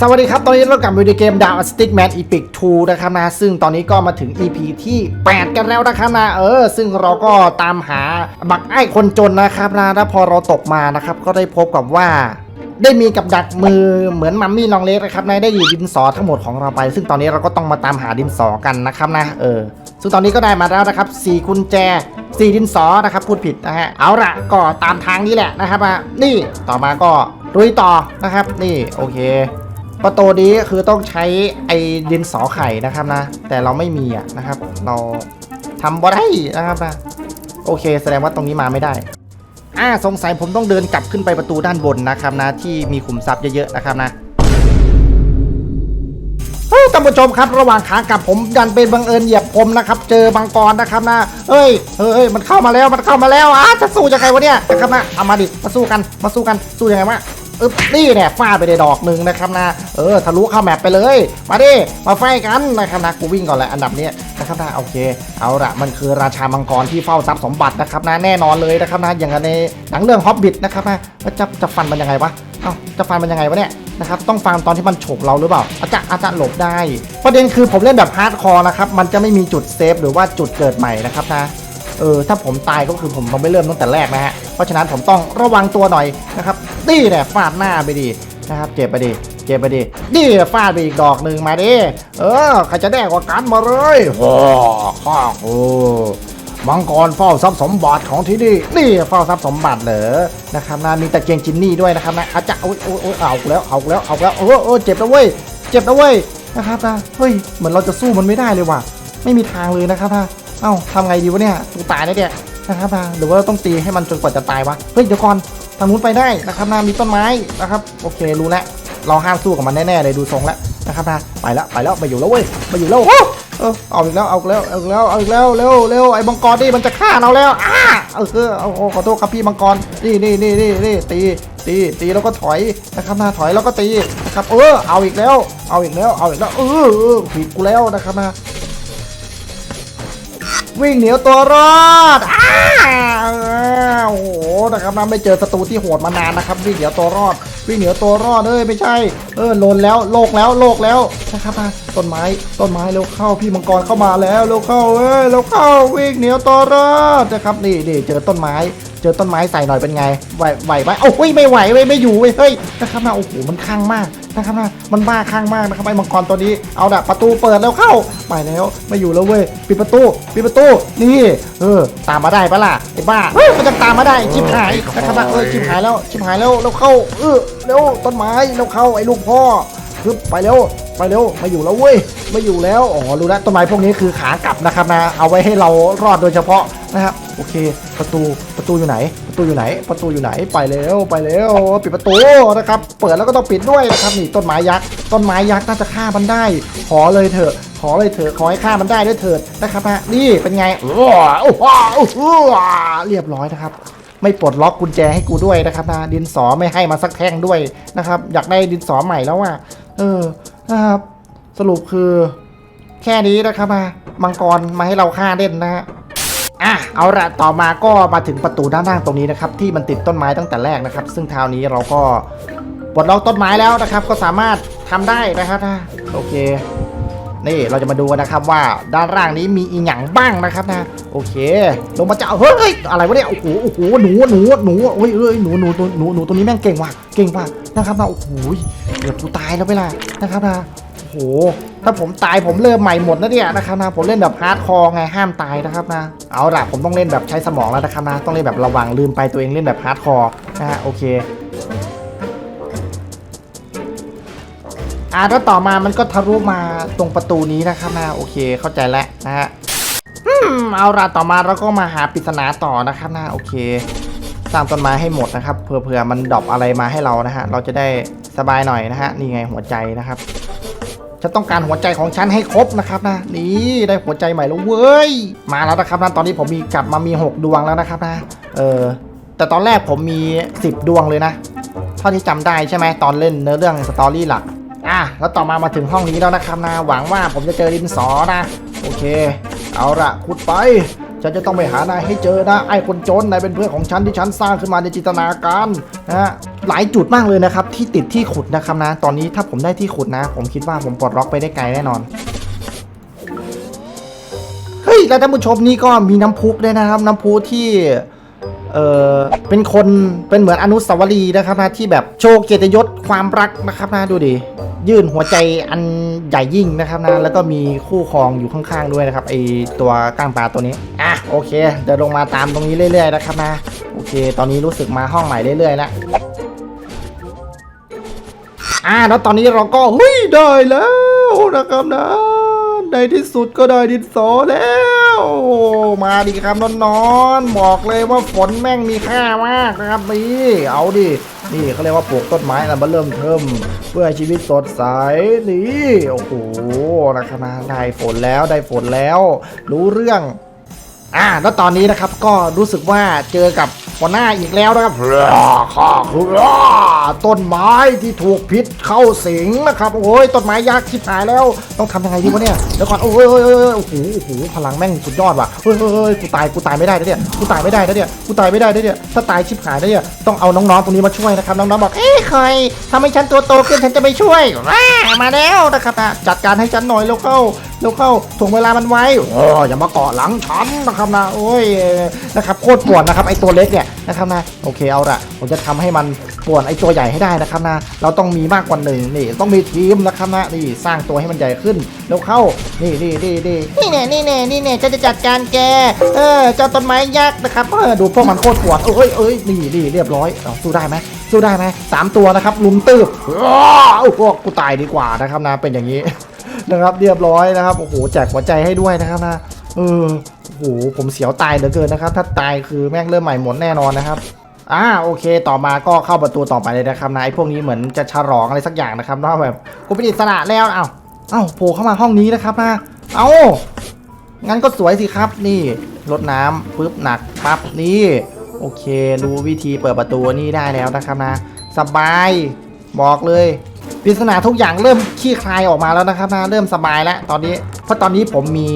สวัสดีครับ ตอนนี้เรากลับมาอยู่ในเกมดาวสติกแมนอีพิก2นะครับนะ ซึ่งตอนนี้ก็มาถึง EP ที่ 8 กันแล้วนะครับนะ เออ ซึ่งเราก็ตามหาบักไอ้คนจนนะครับนะ แล้วพอเราตกมานะครับ ก็ได้พบกับว่าได้มีกับดักมือเหมือนมัมมี่ลองเล็กนะครับนะได้หยิบดินสอทั้งหมดของเราไป ซึ่งตอนนี้เราก็ต้องมาตามหาดินสอกันนะครับนะ เออ ซึ่งตอนนี้ก็ได้มาแล้วนะครับ4กุญแจ4ดินสอนะครับพูดผิดนะฮะ เอาละก็ตามทางนี้แหละนะครับอะนี่ต่อมาก็ลุยต่อนะครับ นี่โอเค ประตูนี้คือต้องใช้ไอ้ดินสอไข่นะครับนะ แต่เราไม่มีอะนะครับ เราทำบ่ได้นะครับนะโอเค แสดงว่าตรงนี้มาไม่ได้อ่าสงสัยผมต้องเดินกลับขึ้นไปประตูด้านบนนะครับนะ ที่มีขุมทรัพย์เยอะๆนะครับนะท่านผู้ชมครับระหว่างขากลับผมดันเป็นบังเอิญเหยียบผมนะครับ เจอบังกรนะครับนะเฮ้ยเฮ้ยมันเข้ามาแล้วมันเข้ามาแล้วอะจะสู้ยังไงวะเนี่ยนะครับนะเอามาดิมาสู้กันมาสู้กันสู้ยังไงวะ อึ๊บนี่แหละฟาดไปในดอกหนึ่งนะครับนะเออทะลุเข้าแมปไปเลย มาดิมาไฟกันนะครับนะกูวิ่งก่อนแหละอันดับเนี้ยนะครับนะโอเค เอาละมันคือราชามังกรที่เฝ้าทรัพย์สมบัตินะครับนะแน่นอนเลยนะครับนะอย่างในหนังเรื่องฮอบบิทนะครับนะว่าจะจะฟันมันยังไงวะเอ้าจะฟันมันยังไงวะเนี่ยนะครับต้องฟังตอนที่มันฉกเราหรือเปล่าอาจจะอาจจะหลบได้ประเด็นคือผมเล่นแบบฮาร์ดคอร์นะครับมันจะไม่มีจุดเซฟหรือว่าจุดเกิดใหม่นะครับนะเออถ้าผมตายก็คือผมไม่เริ่มตั้งแต่แรกนะฮะเพราะฉะนั้นผมต้องระวังตัวหน่อยนะครับ นี่แหละฟาดหน้าไปดีนะครับเจ็บไปดีเจ็บไปดีนี่ฟาดไปอีกดอกหนึ่งมาดิเออใครจะแน่กว่ากันมาเลยโอ้ข้าโอ้มังกรเฝ้าทรัพย์สมบัติของที่นี่นี่เฝ้าทรัพย์สมบัติเหรอนะครับนะมีตะเกียงจินนี่ด้วยนะครับนะอาจจะโอ้ยโอ้ยโอ้ยเอาแล้วเอาแล้วเอาแล้วโอ้โอ้เจ็บนะเว้ยเจ็บนะเว้ยนะครับนะเฮ้ยเหมือนเราจะสู้มันไม่ได้เลยว่ะ ไม่มีทางเลยนะครับนะเอ้าทำไงดีวะเนี่ยตูตายแล้วเนี่ยนะครับนะหรือว่าต้องตีให้มันจนกว่าจะตายวะเฮ้ยเดี๋ยวก่อน ทางนู้นไปได้นะครับนะมีต้นไม้นะครับโอเครู้แล้วเราห้ามสู้กับมันแน่ๆเลยดูทรงแล้วนะครับนะไปแล้วไปแล้วไปอยู่แล้วเว้ยไปอยู่แล้วโอ้เออเอาอีกแล้วเอาอีกแล้วเอาอีกแล้วเอาอีกแล้วเร็วเร็วไอ้มังกรนี่มันจะฆ่าเราแล้วอ้าเออเออเอาเอาขอโทษครับพี่มังกรนี่นี่นี่นี่นี่ตีตีตีแล้วก็ถอยนะครับนะถอยแล้วก็ตีนะครับเออเอาอีกแล้ว เอาอีกแล้วเอาอีกแล้วเออเออผิดกูแล้วนะครับนะ วิ่งเหนียวตัวรอดอ้าโอ้โหนะครับนะไม่เจอศัตรูที่โหดมานานนะครับ วิ่งเหนียวตัวรอด วิ่งเหนียวตัวรอดเอ้ยไม่ใช่ เออลนแล้วโลกแล้วโลกแล้วนะครับนะต้นไม้ต้นไม้เร็วเข้าพี่มังกรเข้ามาแล้วเร็วเข้าเอ้ยเร็วเข้าวิ่งเหนียวตัวรอดนะครับนี่นี่เจอต้นไม้เจอต้นไม้ใส่หน่อยเป็นไง ไหวไหวไหมโอ้ยไม่ไหวเว้ยไม่อยู่เว้ยเฮ้ยนะครับนะโอ้โหมันข้างมาก นะครับนะมันบ้าข้างมากนะครับไอ้มังกรตัวนี้เอาละประตูเปิดแล้วเข้าไปแล้วไม่อยู่แล้วเว้ยปิดประตูปิดประตูนี่เออตามมาได้ปะล่ะไอ้บ้าเฮ้ยมันจะตามมาได้ชิบหายนะครับนะเออชิบหายแล้วชิบหายแล้วแล้วเข้าเออเร็วต้นไม้แล้วเข้าไอ้ลูกพ่อฮึบไปเร็วไปเร็วมาอยู่แล้วเว้ยมาอยู่แล้วอ๋อรู้แล้วต้นไม้พวกนี้คือขากลับนะครับนะเอาไว้ให้เรารอดโดยเฉพาะนะครับโอเค ประตูประตูอยู่ไหน ประตูอยู่ไหน ประตูอยู่ไหน ไปเร็วไปเร็วปิดประตูนะครับ เปิดแล้วก็ต้องปิดด้วยนะครับนี่ต้นไม้ยักษ์ ต้นไม้ยักษ์น่าจะฆ่ามันได้ ขอเลยเถอะ ขอเลยเถอะ ขอให้ฆ่ามันได้ด้วยเถิดนะครับนะนี่เป็นไงโอ้โหโอ้โหโอ้โหเรียบร้อยนะครับไม่ปลดล็อกกุญแจให้กูด้วยนะครับนะดินสอไม่ให้มาสักแท่งด้วยนะครับ อยากได้ดินสอใหม่แล้วอะเออนะครับสรุปคือ แค่นี้นะครับมามังกรมาให้เราฆ่าเล่นนะฮะ อะเอาละต่อมาก็มาถึงประตูด้านล่างตรงนี้นะครับที่มันติดต้นไม้ตั้งแต่แรกนะครับ ซึ่งคราวนี้เราก็ปลดล็อกต้นไม้แล้วนะครับ ก็สามารถทำได้นะครับนะโอเค นี่เราจะมาดูนะครับว่าด้านล่างนี้มีอีหยังบ้างนะครับนะโอเค ลงมาจะเอาเฮ้ยอะไรวะเนี่ยโอ้โหโอ้โหหนูหนูหนูเฮ้ยเฮ้ยหนูหนูตัวหนูหนูตัวนี้แม่งเก่งว่ะเก่งว่ะนะครับนะโอ้โหเดี๋ยวกูตายแล้วเวลานะครับนะ ห ถ้าผมตายผมเริ่มใหม่หมดนะเนี่ยนะครับนะ ผมเล่นแบบฮาร์ดคอร์ไงห้ามตายนะครับนะ เอาล่ะผมต้องเล่นแบบใช้สมองแล้วนะครับนะ ต้องเล่นแบบระวังลืมไปตัวเองเล่นแบบฮาร์ดคอร์นะฮะโอเคอ่าแล้วต่อมามันก็ทะลุมาตรงประตูนี้นะครับนะโอเคเข้าใจแล้วนะฮะอืมเอาล่ะต่อมาเราก็มาหาปริศนาต่อนะครับนะโอเค สร้างต้นไม้ให้หมดนะครับเผื่อๆมันดรอปอะไรมาให้เรานะฮะเราจะได้สบายหน่อยนะฮะนี่ไงหัวใจนะครับ ฉันต้องการหัวใจของฉันให้ครบนะครับนะ นี่ได้หัวใจใหม่แล้วเว้ย มาแล้วนะครับนะตอนนี้ผมมีกลับมามี 6 ดวงแล้วนะครับนะ เออ แต่ตอนแรกผมมี 10 ดวงเลยนะ เท่าที่จำได้ใช่ไหมตอนเล่นเนื้อเรื่องสตอรี่หลัก อะ แล้วต่อมามาถึงห้องนี้แล้วนะครับนะ หวังว่าผมจะเจอดินสอนะ โอเค เอาละขุดไปฉันจะต้องไปหานายให้เจอนะ ไอ้คนจนนายเป็นเพื่อนของฉันที่ฉันสร้างขึ้นมาในจินตนาการนะ หลายจุดมากเลยนะครับ ที่ติดที่ขุดนะครับนะ ตอนนี้ถ้าผมได้ที่ขุดนะ ผมคิดว่าผมปลดล็อกไปได้ไกลแน่นอนเฮ้ยแล้วท่านผู้ชมนี่ก็มีน้ำพุด้วยนะครับ น้ำพุที่เออเป็นคนเป็นเหมือนอนุสาวรีย์นะครับนะที่แบบโชว์เกียรติยศความรักนะครับนะดูดิยื่นหัวใจอันใหญ่ยิ่งนะครับนะแล้วก็มีคู่ครองอยู่ข้างๆด้วยนะครับไอตัวก้างปลาตัวนี้อะโอเค เดินลงมาตามตรงนี้เรื่อย ๆ นะครับนะโอเค ตอนนี้รู้สึกมาห้องใหม่เรื่อยๆแล้ว อ่าแล้วตอนนี้เราก็เฮ้ยได้แล้วนะครับนะในที่สุดก็ได้ดินสอแล้ว มาดิครับนอนๆบอกเลยว่าฝนแม่งมีค่ามากนะครับนี่เอาดินี่เขาเรียกว่าปลูกต้นไม้แล้วมาเริ่มเทิมเพื่อชีวิตสดใสนี่โอ้โหนะครับนะได้ฝนแล้วได้ฝนแล้ว รู้เรื่องอ่าแล้วตอนนี้นะครับก็รู้สึกว่าเจอกับ หัวหน้าอีกแล้วนะครับข้าคือต้นไม้ที่ถูกพิษเข้าสิงนะครับ โอ้ยต้นไม้ยักชิบหายแล้ว ต้องทำยังไงดีวะเนี่ยเดี๋ยวก่อนโอ้ยโอ้ยโอ้ยโอ้โหโอ้โหพลังแม่งสุดยอดว่ะเฮ้ยเฮ้ยเฮ้ยกูตายกูตายไม่ได้นะเนี่ยกูตายไม่ได้นะเนี่ยกูตายไม่ได้นะเนี่ยถ้าตายชิบหายนะเนี่ยต้องเอาน้องๆตรงนี้มาช่วยนะครับน้องๆบอกเอ้ยใครทำให้ฉันตัวโตขึ้นฉันจะไปช่วยมาแล้วนะครับจัดการให้ฉันหน่อยเร็วเข้าเร็วเข้าถ่วงเวลามันไว้ออย่ามาเกาะหลังฉันนะครับนะโอ้ยนะครับโคตรปวดนะครับไอตัวเล็กเนี่ยนะครับนะโอเคเอาละผมจะทำให้มันปวนไอตัวใหญ่ให้ได้นะครับนะเราต้องมีมากกว่าหนึ่งนี่ต้องมีทีมนะครับนะนี่สร้างตัวให้มันใหญ่ขึ้นเร็วเข้านี่นี่นี่นี่นี่แน่นี่แน่นี่แน่จะจะจัดการแกเออเจ้าต้นไม้ยักษ์นะครับเออดูพวกมันโคตรปวดเอ้ยเอ้ยนี่นี่เรียบร้อยเอาสู้ได้ไหมสู้ได้ไหมสามตัวนะครับลุมตืบอ้าวโอ้โหกูตายดีกว่านะครับนะเป็นอย่างนี้ นะครับเรียบร้อยนะครับโอ้โหแจกหัวใจให้ด้วยนะครับนะเออโอ้โหผมเสียวตายเหลือเกินนะครับ ถ้าตายคือแม่งเริ่มใหม่หมดแน่นอนนะครับอ่าโอเค ต่อมาก็เข้าประตูต่อไปเลยนะครับนายพวกนี้เหมือนจะฉลองอะไรสักอย่างนะครับว่าแบบกูเป็นอิสระแล้วเอ้าเอ้าโผล่เข้ามาห้องนี้นะครับนะเอ้างั้นก็สวยสิครับนี่รดน้ำปึ๊บหนักปั๊บนี่โอเครู้วิธีเปิดประตูนี่ได้แล้วนะครับนะ สบายบอกเลย ปริศนาทุกอย่างเริ่มขี้คลายออกมาแล้วนะครับนะเริ่มสบายแล้วตอนนี้เพราะตอนนี้ผมมี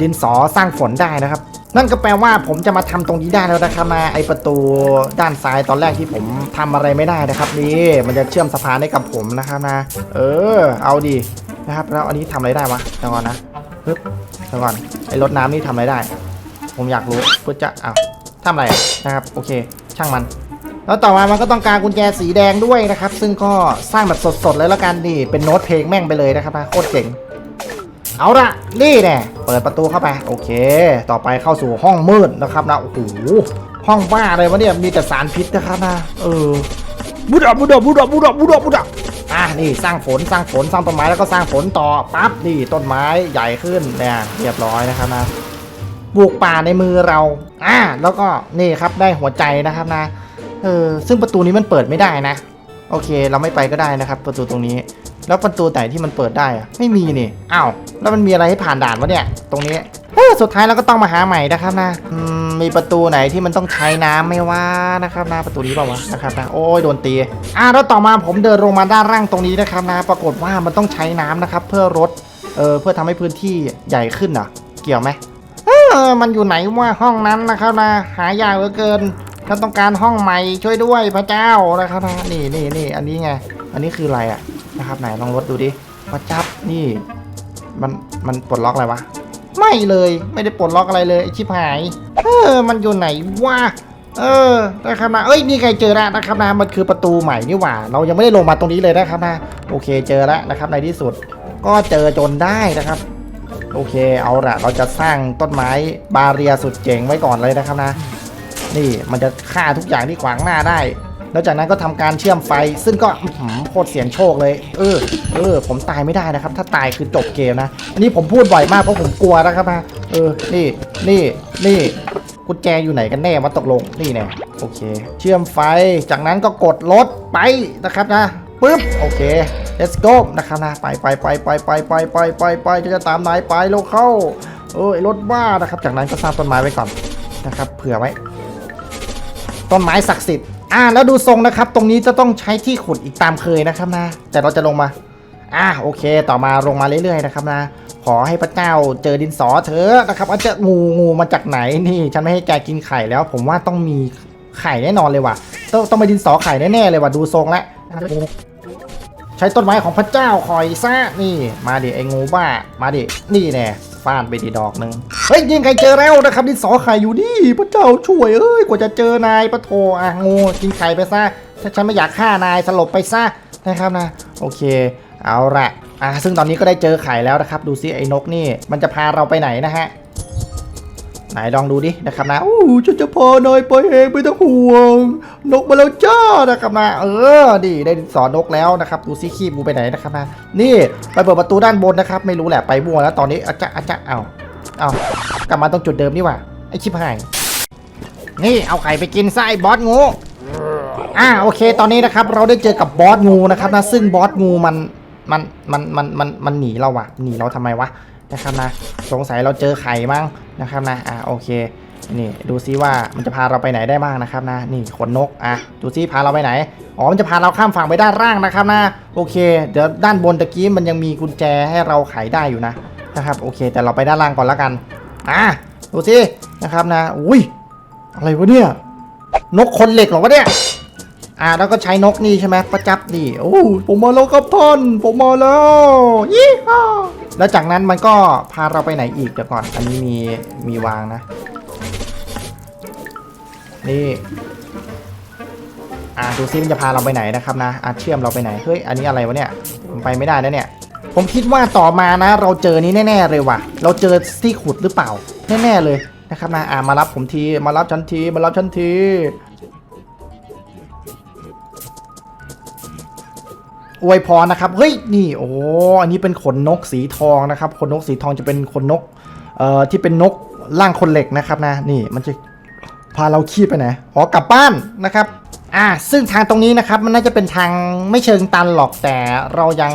ดินสอสร้างฝนได้นะครับ นั่นก็แปลว่าผมจะมาทำตรงนี้ได้แล้วนะครับนะไอประตูด้านซ้ายตอนแรกที่ผมทำอะไรไม่ได้นะครับนี่มันจะเชื่อมสะพานให้กับผมนะครับนะเออ เอาดีนะครับ แล้วอันนี้ทำอะไรได้วะเดี๋ยวก่อนนะปึ๊บเดี๋ยวก่อนไอรถน้ำนี่ทำอะไรได้ ผมอยากรู้เพื่อจะอ้าวทำอะไรนะครับ โอเค ช่างมัน แล้วต่อมามันก็ต้องการกุญแจสีแดงด้วยนะครับ ซึ่งก็สร้างแบบสดๆเลยแล้วกันนี่เป็นโน้ตเพลงแม่งไปเลยนะครับนะโคตรเจ๋งเอาละนี่แน่เปิดประตูเข้าไป โอเค ต่อไปเข้าสู่ห้องมืดนะครับนะโอ้โหห้องบ้าเลยวะเนี่ยมีแต่สารพิษนะครับนะเออบุดาบุดบุดบุดบุดบุดอะนี่สร้างฝนสร้างฝนสร้างต้นไม้แล้วก็สร้างฝนต่อปั๊บนี่ต้นไม้ใหญ่ขึ้นเนี่ยเรียบร้อยนะครับนะปลูกป่าในมือเราอ่าแล้วก็นี่ครับได้หัวใจนะครับนะ ออซึ่งประตูนี้มันเปิดไม่ได้นะ โอเค เราไม่ไปก็ได้นะครับ ประตูตรงนี้ แล้วประตูไหนที่มันเปิดได้อะไม่มีนี่อ้าวแล้วมันมีอะไรให้ผ่านด่านวะเนี่ย ตรงนี้เออสุดท้ายเราก็ต้องมาหาใหม่นะครับนะมีประตูไหนที่มันต้องใช้น้ำไม่ว่านะครับนะประตูนี้เปล่าวะนะครับนะโอ้ยโดนตีอ่าแล้วต่อมาผมเดินลงมาด้านล่างตรงนี้นะครับนะ ปรากฏว่ามันต้องใช้น้ำนะครับ เพื่อรถเออเพื่อทำให้พื้นที่ใหญ่ขึ้นอะ เกี่ยวไหมเออมันอยู่ไหนว่าห้องนั้นนะครับนะหายากเหลือเกิน ฉันต้องการห้องใหม่ช่วยด้วยพระเจ้านะครับนะนี่นี่นี่อันนี้ไง อันนี้คืออะไรอะนะครับไหนลองรถดูดิพระจับนี่ มันมันปลดล็อกอะไรวะไม่เลยไม่ได้ปลดล็อกอะไรเลยไอชิบหาย เออ มันอยู่ไหนวะเออนะครับนะเอ้ยนี่ใครเจอแล้วนะครับนะมันคือประตูใหม่นี่หว่า เรายังไม่ได้ลงมาตรงนี้เลยนะครับนะโอเคเจอแล้วนะครับในที่สุด ก็เจอจนได้นะครับ โอเคเอาละเราจะสร้างต้นไม้บาเรียสุดเจ๋งไว้ก่อนเลยนะครับนะ นี่มันจะฆ่าทุกอย่างที่ขวางหน้าได้ แล้วจากนั้นก็ทำการเชื่อมไฟ ซึ่งก็โคตรเสียงโชคเลย เออ เออ ผมตายไม่ได้นะครับ ถ้าตายคือจบเกมนะ อันนี้ผมพูดบ่อยมากเพราะผมกลัวนะครับนะเออ นี่ นี่ นี่กุญแจอยู่ไหนกันแน่มาตกลง นี่แน่โอเค เชื่อมไฟ จากนั้นก็กดรถไปนะครับนะปึ๊บ โอเค let's go นะครับนะ ไปไปไปไปไปไปไปไปไปจะจะตามนายไปแลวเข้า เออรถบ้านะครับ จากนั้นก็สร้างต้นไม้ไว้ก่อนนะครับ เผื่อไว้ ต้นไม้ศักดิ์สิทธิ์อ่าแล้วดูทรงนะครับ ตรงนี้จะต้องใช้ที่ขุดอีกตามเคยนะครับนะ แต่เราจะลงมาอ่าโอเค ต่อมาลงมาเรื่อยๆนะครับนะขอให้พระเจ้าเจอดินสอเถอะนะครับอาจจะงูงูมาจากไหนนี่ ฉันไม่ให้แกกินไข่แล้ว ผมว่าต้องมีไข่แน่นอนเลยว่ะ ต้องต้องไปดินสอไข่แน่ๆเลยว่ะดูทรงแล้ว ใช้ต้นไม้ของพระเจ้าคอยซะนี่ มาดิไอ้งูบ้า มาดิ นี่แน่ฟาดไปดีดอกหนึ่งเฮ้ยยิงใครเจอแล้วนะครับดินสอไข่อยู่นี่พระเจ้าช่วยเอ้ยกว่าจะเจอนายปะโทอะงูกินไข่ไปซะถ้าฉันไม่อยากฆ่านายสลบไปซะนะครับนะ โอเค เอาละอะซึ่งตอนนี้ก็ได้เจอไข่แล้วนะครับ ดูซิไอ้นกนี่ มันจะพาเราไปไหนนะฮะ ไหนลองดูดินะครับนะอู้ฉันจะพานายไปเองไม่ต้องห่วง นกมาแล้วจ้านะครับนะเออดิได้สอนนกแล้วนะครับดูซิขี้มูไปไหนนะครับนะนี่ไปเปิดประตูด้านบนนะครับ ไม่รู้แหละไปบัวแล้วตอนนี้อาจะอาจะเอาเอากลับมาตรงจุดเดิมนี่ว่าไอชิบหายนี่เอาไข่ไปกินไอ้บอสงูอ่าโอเค ตอนนี้นะครับ เราได้เจอกับบอสงูนะครับนะซึ่งบอสงูมันมันมันมันมันมันหนีเราว่ะหนีเราทำไมวะ นะครับนะสงสัยเราเจอไข่มั้งนะครับนะอ่าโอเคนี่ดูซิว่ามันจะพาเราไปไหนได้บ้างนะครับนะนี่ขนนกอะดูซิพาเราไปไหนอ๋อมันจะพาเราข้ามฝั่งไปด้านล่างนะครับนะโอเค เดี๋ยวด้านบนตะกี้มันยังมีกุญแจให้เราไขได้อยู่นะนะครับโอเค แต่เราไปด้านล่างก่อนแล้วกันอะดูซินะครับนะอุ้ยอะไรวะเนี่ยนกคนเหล็กหรอวะเนี่ยอ่าแล้วก็ใช้นกนี่ใช่ไหมประจับนี่โอ้ผมมาแล้วครับท่านผมมาแล้วยี่ห้อ แล้วจากนั้นมันก็พาเราไปไหนอีกเดี๋ยวก่อน อันนี้มีมีวางนะ นี่ อ่าดูซิมันจะพาเราไปไหนนะครับนะอ่าเชื่อมเราไปไหน เฮ้ย อันนี้อะไรวะเนี่ยผมไปไม่ได้นะเนี่ย ผมคิดว่าต่อมานะ เราเจอนี้แน่ ๆ เลยว่ะ เราเจอที่ขุดหรือเปล่า แน่ ๆ เลยนะครับนะ อ่ามารับผมที มารับฉันที มารับฉันที อวยพรนะครับ เฮ้ย นี่โอ้อันนี้เป็นขนนกสีทองนะครับ ขนนกสีทองจะเป็นขนนก เอ่อ ที่เป็นนกร่างคนเหล็กนะครับนะ นี่มันจะพาเราขี้ไปไหน อ๋อ กลับบ้านนะครับ อ่า ซึ่งทางตรงนี้นะครับ มันน่าจะเป็นทางไม่เชิงตันหรอก แต่เรายัง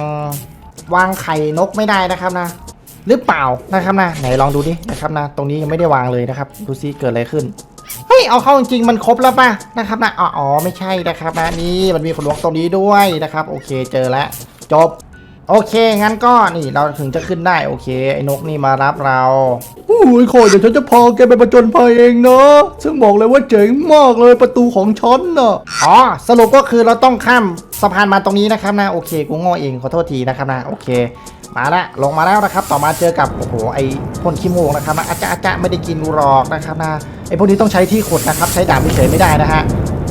วางไข่นกไม่ได้นะครับนะ หรือเปล่านะครับนะ ไหนลองดูดินะครับนะ ตรงนี้ยังไม่ได้วางเลยนะครับ ดูซิเกิดอะไรขึ้น เฮ้ยเอาเข้าจริงๆมันครบแล้วป่ะนะครับนะอ๋ออ๋อไม่ใช่นะครับนะนี่มันมีขนนกตรงนี้ด้วยนะครับ โอเคเจอแล้วจบ โอเคงั้นก็นี่เราถึงจะขึ้นได้โอเคไอ้นกนี่มารับเราโอ้ยคอยเดี๋ยวฉันจะพาแกไปประจนภัยเองนะซึ่งบอกเลยว่าเจ๋งมากเลยประตูของฉันน่ะอ๋อสรุปก็คือเราต้องข้ามสะพานมาตรงนี้นะครับนะโอเคกูโง่เองขอโทษทีนะครับนะโอเค มาละลงมาแล้วนะครับ ต่อมาเจอกับโอ้โหไอ้พ่นขี้มูกนะครับนะอาจะอาจะไม่ได้กินกูหรอกนะครับนะไอ้พวกนี้ต้องใช้ที่ขุดนะครับ ใช้ดาบเฉยไม่ได้นะฮะ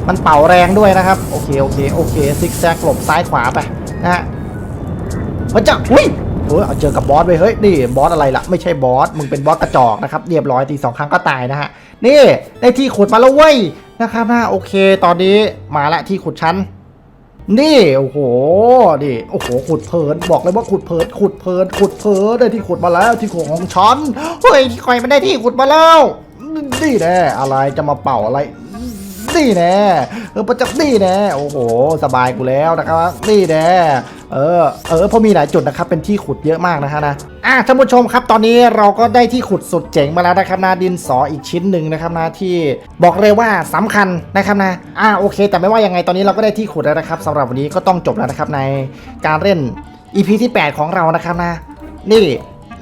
มันเป่าแรงด้วยนะครับ โอเคโอเคโอเคซิกแซกหลบซ้ายขวาไปนะฮะพระเจ้าอุ้ยเออเอาเจอกับบอสไปเฮ้ยนี่บอสอะไรล่ะ ไม่ใช่บอสมึงเป็นบอสกระจอกนะครับเรียบร้อยตีสองครั้งก็ตายนะฮะนี่ได้ที่ขุดมาแล้วเว้ยนะครับนะโอเค ตอนนี้มาละที่ขุดชั้น นี่โอ้โหนี่โอ้โหขุดเพลินบอกเลยว่าขุดเพลินขุดเพลินขุดเพลินได้ที่ขุดมาแล้วที่ของฉันเฮ้ยที่คอยมันได้ที่ขุดมาแล้วนี่แน่อะไรจะมาเป่าอะไรนี่แน่เออประจับนี่แน่โอ้โห สบายกูแล้วนะครับนี่แน่เออเออพอมีหลายจุดนะครับเป็นที่ขุดเยอะมากนะฮะนะ อะท่านผู้ชมครับตอนนี้เราก็ได้ที่ขุดสุดเจ๋งมาแล้วนะครับนะดินสออีกชิ้นหนึ่งนะครับนะที่บอกเลยว่าสำคัญนะครับนะอะโอเค แต่ไม่ว่ายังไงตอนนี้เราก็ได้ที่ขุดแล้วนะครับสำหรับวันนี้ก็ต้องจบแล้วนะครับในการเล่น EP ที่ 8 ของเรานะครับนะ นี่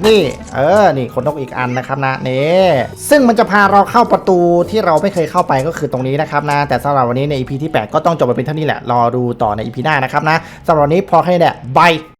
นี่เออ นี่ขนนกอีกอันนะครับนะนี่ซึ่งมันจะพาเราเข้าประตูที่เราไม่เคยเข้าไปก็คือตรงนี้นะครับนะ แต่สำหรับวันนี้ใน EP ที่ 8 ก็ต้องจบไปเป็นเท่านี้แหละ รอดูต่อใน EP หน้านะครับนะสำหรับวันนี้พอแค่นี้แหละบาย